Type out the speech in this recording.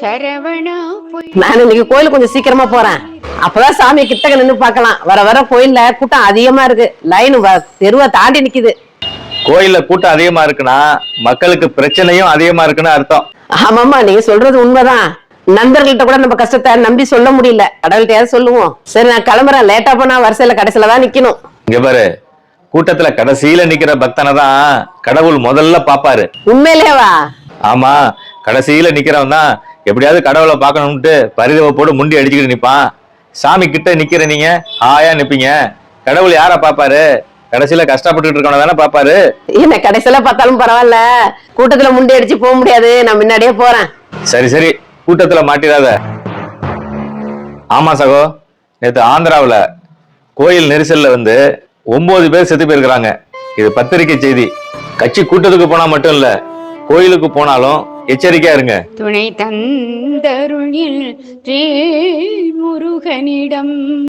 சரவணா பொய் நான் இன்னைக்கு கோயிலுக்கு கொஞ்சம் சீக்கிரமா போறேன். அப்பதான் சாமியை கிட்டக்க நின்னு பார்க்கலாம். வர வர கோயில்ல கூட்டம் அதிகமா இருக்கு. லைன் தெருவை தாண்டி நிக்குது. கோயில்ல கூட்டம் அதிகமா இருக்குன்னா மக்களுக்கு பிரச்சனையும் அதிகமா இருக்குன்னு அர்த்தம். ஆமாமா நீங்க சொல்றது உண்மைதான். நண்பர்கள்ட்ட கூட நம்ம கஷ்டத்தை நம்பி சொல்ல முடியல. கடவுள்கிட்டயாவது சொல்லுவோம். சரி நான் கிளம்புறேன். லேட்டா போனா வரிசையில கடைசியில தான் நிக்கணும். இங்க பாரு கூட்டத்துல கடைசியில நிக்கிற பக்தனை தான் கடவுள் முதல்ல பாப்பாரு. உண்மையிலேவா? ஆமா கடைசியில நிக்கிறவன் தான் எப்படியாவது கடவுளை பார்க்கணும்ட்டு பரிதவப்போடு முண்டி அடிச்சுக்கிட்டு நிப்பான். சாமி கிட்ட நிக்கிற நீங்க ஹாயா நிப்பீங்க. கடவுள் யார பாப்பாரு கடைசியில கஷ்டப்பட்டுட்டு இருக்கவன தானே பாப்பாரு என்ன கடைசியில பார்த்தாலும் பரவாயில்ல. கூட்டத்துல முண்டி அடிச்சு போக முடியாது. நான் முன்னாடியே போறேன். சரி சரி. கூட்டத்துல மாட்டிடாத. ஆமா சகோ. நேத்து ஆந்திராவுல கோயில் நெரிசல்ல வந்து ஒன்பது பேர் செத்து போயிருக்கிறாங்க. இது பத்திரிக்கை செய்தி. கட்சி கூட்டத்துக்கு போனா மட்டும் இல்ல கோயிலுக்கு போனாலும் எச்சரிக்கையா இருங்க. துணை தந்தருளில் முருகனிடம்.